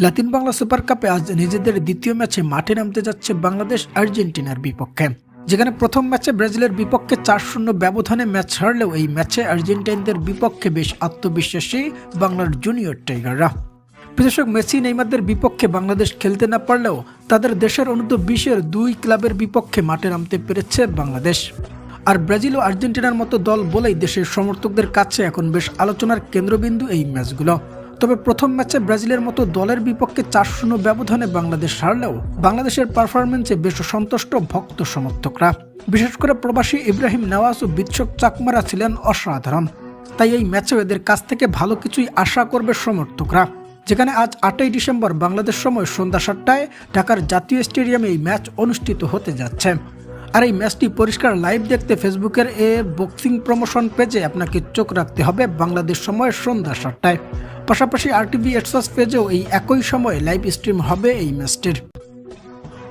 Latin Bangla super কাপে আজ নিজেদের দ্বিতীয় ম্যাচে মাঠে নামতে যাচ্ছে বাংলাদেশ আর্জেন্টিনার বিপক্ষে, যেখানে প্রথম ম্যাচে ব্রাজিলের বিপক্ষে চার শূন্য ব্যবধানে ম্যাচ হারলেও এই ম্যাচে আর্জেন্টাইনদের বিপক্ষে বেশ আত্মবিশ্বাসী বাংলার জুনিয়র টাইগাররা। বিশেষক মেসি, নেইমারদের বিপক্ষে বাংলাদেশ খেলতে না পারলেও তাদের দেশের অনূর্ধ্ব বিশের দুই ক্লাবের বিপক্ষে মাঠে নামতে পেরেছে বাংলাদেশ। আর ব্রাজিল ও আর্জেন্টিনার মতো দল বলেই দেশের সমর্থকদের কাছে এখন বেশ আলোচনার কেন্দ্রবিন্দু এই ম্যাচগুলো। তবে প্রথম ম্যাচে ব্রাজিলের মতো দলের বিপক্ষে চার শূন্য ব্যবধানে বাংলাদেশ হারলেও বাংলাদেশের পারফরমেন্সে বেশ সন্তুষ্ট ভক্ত সমর্থকরা। বিশেষ করে প্রবাসী ইব্রাহিম নওয়াজ ও বিৎসক চাকমারা ছিলেন অসাধারণ। তাই এই ম্যাচেও এদের কাছ থেকে ভালো কিছুই আশা করবে সমর্থকরা। যেখানে আজ আটই ডিসেম্বর বাংলাদেশ সময় সন্ধ্যা সাতটায় ঢাকার জাতীয় স্টেডিয়ামে এই ম্যাচ অনুষ্ঠিত হতে যাচ্ছে। আর এই ম্যাচটি পরিষ্কার লাইভ দেখতে ফেসবুকের এ বক্সিং প্রমোশন পেজে আপনাকে চোখ রাখতে হবে বাংলাদেশ সময় সন্ধ্যা সাতটায়। পাশাপাশি আরটিভি এক্সাস পেজেও এই একই সময়ে লাইভ স্ট্রিম হবে এই ম্যাচটির